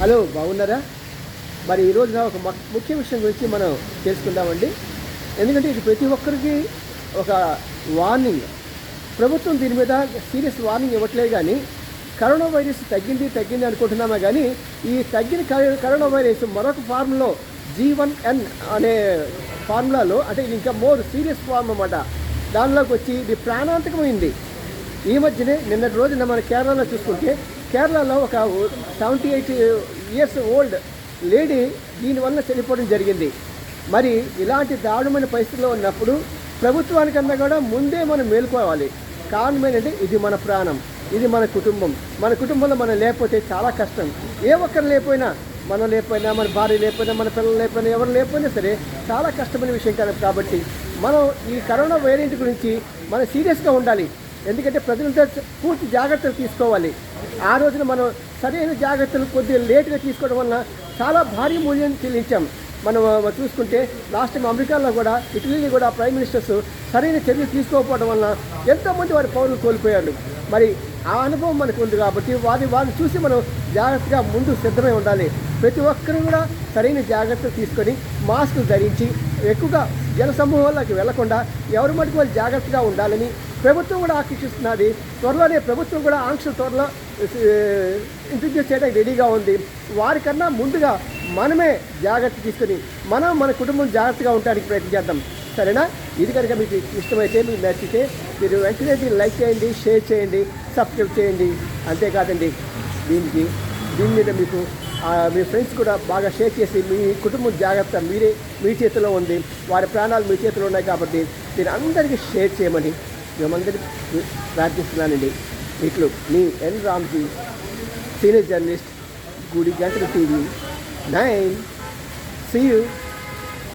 Hello బాగున్నారా? మరి ఈరోజు ఒక ముఖ్య విషయం గురించి మనం తెలుసుకుందామండి. ఎందుకంటే ఇది ప్రతి ఒక్కరికి ఒక వార్నింగ్. ప్రభుత్వం దీని మీద సీరియస్ వార్నింగ్ ఇవ్వట్లేదు కానీ కరోనా వైరస్ తగ్గింది తగ్గింది అనుకుంటున్నామే కానీ ఈ తగ్గిన కరోనా వైరస్ మరొక ఫార్మ్లో జీ వన్ ఎన్ అనే ఫార్ములాలో అంటే ఇది ఇంకా మోర్ సీరియస్ ఫార్మ్ అన్నమాట. దానిలోకి వచ్చి ఇది ప్రాణాంతకమైంది. ఈ మధ్యనే నిన్నటి రోజున మన కేరళలో చూసుకుంటే కేరళలో ఒక seventy eight years old lady దీనివల్ల చనిపోవడం జరిగింది. మరి ఇలాంటి దారుణమైన పరిస్థితిలో ఉన్నప్పుడు ప్రభుత్వానికన్నా కూడా ముందే మనం మేల్కోవాలి. కారణం ఏంటంటే ఇది మన ప్రాణం ఇది మన కుటుంబం. మన కుటుంబంలో మనం లేకపోతే చాలా కష్టం. ఏ ఒక్కరు లేకపోయినా మనం లేకపోయినా మన భార్య లేకపోయినా మన పిల్లలు లేకపోయినా ఎవరు లేకపోయినా సరే చాలా కష్టమైన విషయం కాదు. కాబట్టి మనం ఈ కరోనా వేరియంట్ గురించి మనం సీరియస్గా ఉండాలి. ఎందుకంటే ప్రజలంతా పూర్తి జాగ్రత్తలు తీసుకోవాలి. ఆ రోజున మనం సరైన జాగ్రత్తలు కొద్దిగా లేటుగా తీసుకోవడం వలన చాలా భారీ మూల్యం చెల్లించాం. మనం చూసుకుంటే లాస్ట్ టైం అమెరికాలో కూడా ఇటలీలో కూడా ప్రైమ్ మినిస్టర్స్ సరైన చర్యలు తీసుకోకపోవడం వలన ఎంతోమంది వారి పౌరులు కోల్పోయారు. మరి ఆ అనుభవం మనకు ఉంది కాబట్టి వారి వారిని చూసి మనం జాగ్రత్తగా ముందు సిద్ధమై ఉండాలి. ప్రతి ఒక్కరూ కూడా సరైన జాగ్రత్తలు తీసుకొని మాస్కులు ధరించి ఎక్కువగా జన సమూహాల్లోకి వెళ్ళకుండా ఎవరి మటుకు వాళ్ళు జాగ్రత్తగా ఉండాలని ప్రభుత్వం కూడా ఆకర్షిస్తున్నది త్వరలోనే ప్రభుత్వం కూడా ఆంక్షలు త్వరలో ఇంట్రడ్యూస్ చేయడానికి రెడీగా ఉంది. వారికన్నా ముందుగా మనమే జాగ్రత్త తీసుకొని మనం మన కుటుంబం జాగ్రత్తగా ఉండడానికి ప్రయత్నించేద్దాం సరేనా? ఇది కనుక మీకు ఇష్టమైతే మీకు నచ్చితే మీరు వెంటనే దీన్ని లైక్ చేయండి షేర్ చేయండి సబ్స్క్రైబ్ చేయండి. అంతేకాదండి దీనికి దీని మీద మీకు మీ ఫ్రెండ్స్ కూడా బాగా షేర్ చేసి మీ కుటుంబం జాగ్రత్త మీరే మీ చేతిలో ఉంది. వారి ప్రాణాలు మీ చేతిలో ఉన్నాయి కాబట్టి దీని అందరికీ షేర్ చేయమని మేమందరి ప్రార్థిస్తున్నానండి. ఇట్లు మీ ఎన్ రామ్జీ సీనియర్ జర్నలిస్ట్ గుడి గంటల టీవీ నైన్. See you